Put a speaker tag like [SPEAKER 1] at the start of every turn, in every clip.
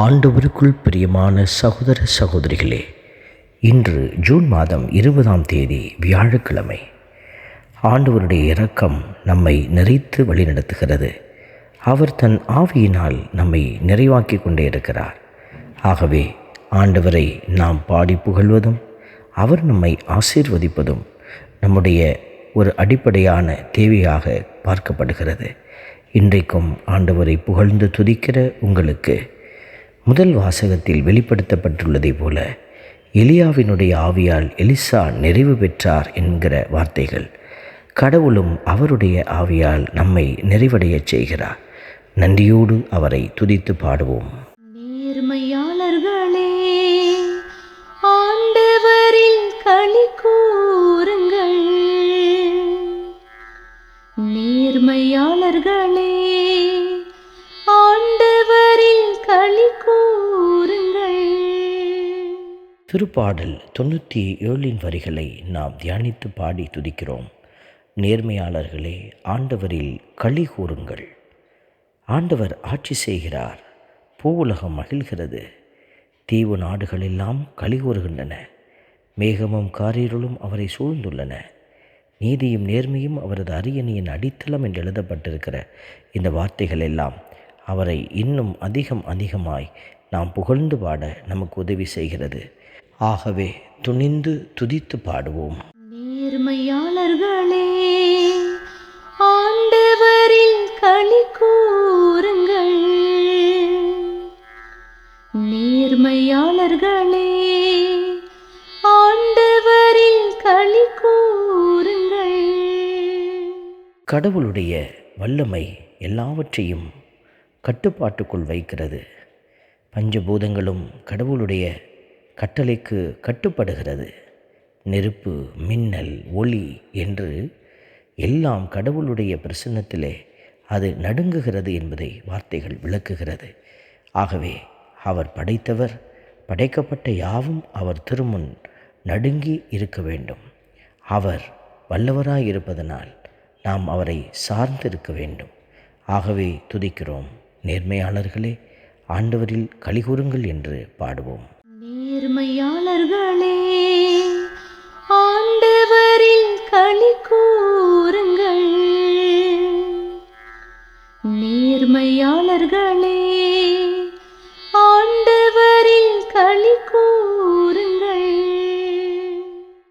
[SPEAKER 1] ஆண்டவருக்குள் பிரியமான சகோதர சகோதரிகளே இன்று ஜூன் மாதம் இருபதாம் தேதி வியாழக்கிழமை. ஆண்டவருடைய இரக்கம் நம்மை நிறைத்து வழிநடத்துகிறது. அவர் தன் ஆவியினால் நம்மை நிறைவாக்கி கொண்டே இருக்கிறார். ஆகவே ஆண்டவரை நாம் பாடி புகழ்வதும் அவர் நம்மை ஆசீர்வதிப்பதும் நம்முடைய ஒரு அடிப்படையான தேவையாக பார்க்கப்படுகிறது. இன்றைக்கும் ஆண்டவரை புகழ்ந்து துதிக்கிற உங்களுக்கு முதல் வாசகத்தில் வெளிப்படுத்தப்பட்டுள்ளதைப் போல எலியாவினுடைய ஆவியால் எலிசா நிறைவு பெற்றார் என்கிற வார்த்தைகள். கடவுளும் அவருடைய ஆவியால் நம்மை நிறைவடையச் செய்கிறார். நன்றியோடு அவரை துதித்து பாடுவோம். திருப்பாடல் தொண்ணூற்றி ஏழின் வரிகளை நாம் தியானித்து பாடி துதிக்கிறோம். நேர்மையாளர்களே ஆண்டவரில் களி கூறுங்கள். ஆண்டவர் ஆட்சி செய்கிறார் பூவுலகம் மகிழ்கிறது. தீவு நாடுகளெல்லாம் களி கூறுகின்றன. மேகமும் காரிருளும் அவரை சூழ்ந்துள்ளன. நீதியும் நேர்மையும் அவரது அரியணையின் அடித்தளம் என்று எழுதப்பட்டிருக்கிற இந்த வார்த்தைகள் எல்லாம் அவரை இன்னும் அதிகம் அதிகமாய் நாம் புகழ்ந்து பாட நமக்கு உதவி செய்கிறது. ஆகவே துணிந்து துதித்து பாடுவோம்.
[SPEAKER 2] நேர்மையாளர்களே ஆண்டவரில் களி கூறுங்கள். நேர்மையாளர்களே ஆண்டவரில் களி கூறுங்கள்.
[SPEAKER 1] கடவுளுடைய வல்லமை எல்லாவற்றையும் கட்டுப்பாட்டுக்குள் வைக்கிறது. பஞ்சபூதங்களும் கடவுளுடைய கட்டளைக்கு கட்டுப்படுகிறது. நெருப்பு மின்னல் ஒளி என்று எல்லாம் கடவுளுடைய பிரசன்னத்திலே அது நடுங்குகிறது என்பதை வார்த்தைகள் விளக்குகிறது. ஆகவே அவர் படைத்தவர் படைக்கப்பட்ட யாவும் அவர் திருமுன் நடுங்கி இருக்க வேண்டும். அவர் வல்லவராய் இருப்பதனால் நாம் அவரை சார்ந்திருக்க வேண்டும். ஆகவே துதிக்கிறோம் நேர்மையாளர்களே ஆண்டவரில் கலிகூறுங்கள் என்று பாடுவோம்.
[SPEAKER 2] நேர்மையாளர்களே ஆண்டவரில் களி கூறுங்கள். நேர்மையாளர்களே ஆண்டவரில் களி கூறுங்கள்.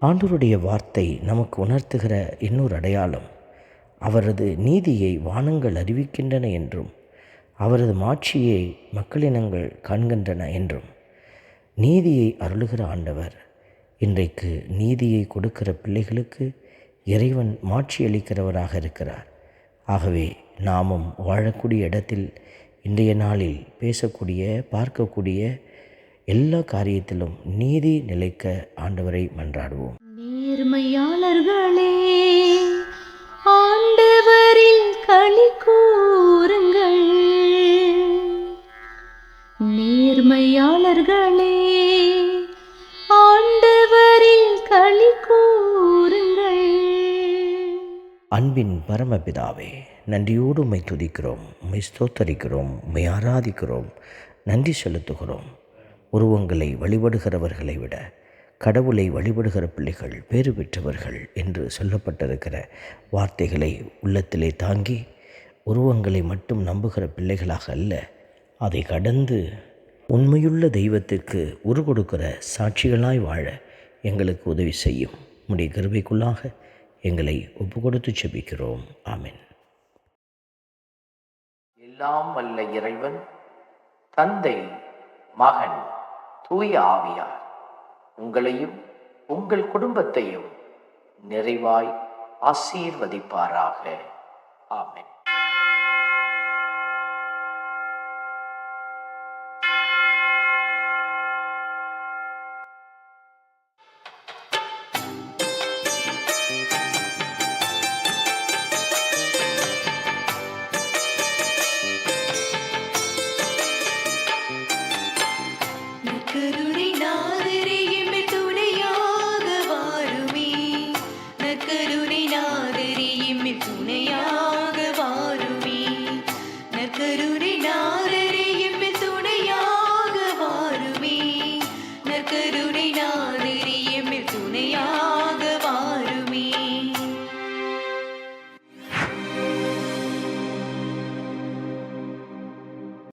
[SPEAKER 1] ஆண்டவருடைய வார்த்தை நமக்கு உணர்த்துகிற இன்னொரு அடையாளம் அவரது நீதியை வானங்கள் அறிவிக்கின்றன என்றும் அவரது மாட்சியை மக்களினங்கள் காண்கின்றன என்றும். நீதியை அருளுகிற ஆண்டவர். இன்றைக்கு நீதியை கொடுக்கிற பிள்ளைகளுக்கு இறைவன் மாட்சி அளிக்கிறவராக இருக்கிறார். ஆகவே நாமும் வாழக்கூடிய இடத்தில் இன்றைய நாளில் பேசக்கூடிய பார்க்கக்கூடிய எல்லா காரியத்திலும் நீதி நிலைக்க ஆண்டவரை மன்றாடுவோம்.
[SPEAKER 2] நேர்மையாளர்களே ஆண்டவரில் களி நேர்மையாளர்களே ஆண்டவரில் களி கூறுங்கள்.
[SPEAKER 1] அன்பின் பரமபிதாவே நன்றியோடு உம்மை துதிக்கிறோம் உம்மை ஸ்தோத்தரிக்கிறோம் உம்மை ஆராதிக்கிறோம் நன்றி செலுத்துகிறோம். உருவங்களை வழிபடுகிறவர்களை விட கடவுளை வழிபடுகிற பிள்ளைகள் பேறு பெற்றவர்கள் என்று சொல்லப்பட்டிருக்கிற வார்த்தைகளை உள்ளத்திலே தாங்கி உருவங்களை மட்டும் நம்புகிற பிள்ளைகளாக அல்ல அதை கடந்து உண்மையுள்ள தெய்வத்திற்கு உரு கொடுக்கிற சாட்சிகளாய் வாழ எங்களுக்கு உதவி செய்யும். உடைய கருவைக்குள்ளாக
[SPEAKER 3] எங்களை ஒப்பு கொடுத்து செபிக்கிறோம். ஆமின்.
[SPEAKER 1] எல்லாம் வல்ல இறைவன் தந்தை மகன் தூய ஆவியார் உங்களையும் உங்கள் குடும்பத்தையும் நிறைவாய் ஆசீர்வதிப்பாராக. ஆமென்.